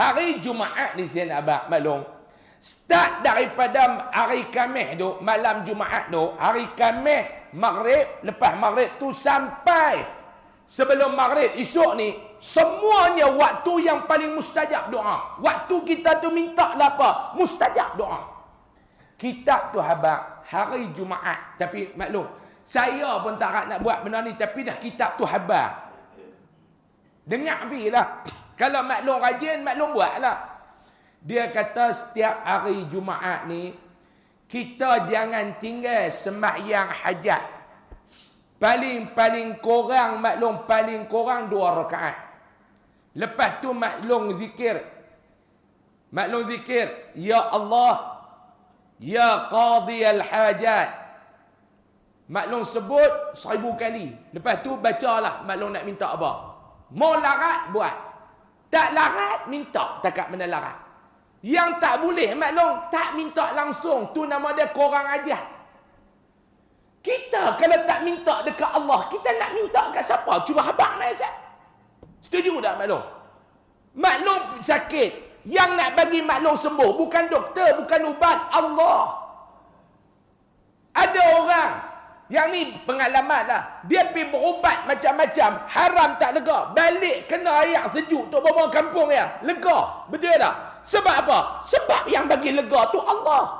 hari Jumaat ni saya nak abang maklum. Start daripada hari Khamis tu, malam Jumaat tu, hari Khamis maghrib, lepas maghrib tu sampai sebelum maghrib esok ni, semuanya waktu yang paling mustajab doa. Waktu kita tu minta lah apa? Mustajab doa. Kitab tu habaq hari Jumaat. Tapi maklum, saya pun tak nak buat benda ni tapi dah kitab tu habaq. Dengar lah. Kalau maklum rajin, maklum buatlah. Dia kata setiap hari Jumaat ni kita jangan tinggal sembahyang hajat. Paling-paling kurang maklum paling kurang dua rakaat. Lepas tu maklum zikir. Maklum zikir, ya Allah, ya qadhi al-hajat. Maklum sebut seribu kali. Lepas tu bacalah maklum nak minta apa. Mau larat buat. Tak larat minta takat mana larat. Yang tak boleh maklum tak minta langsung. Tu nama dia korang aja. Kita kalau tak minta dekat Allah, kita nak minta dekat siapa? Cuba habaq naik Ustaz. Setuju tak maklum? Maklum sakit. Yang nak bagi maklum sembuh bukan doktor, bukan ubat, Allah. Yang ni pengalaman lah. Dia pergi berubat macam-macam. Haram tak lega. Balik kena air sejuk. Tok bawa kampung ya. Lega. Betul tak? Sebab apa? Sebab yang bagi lega tu Allah.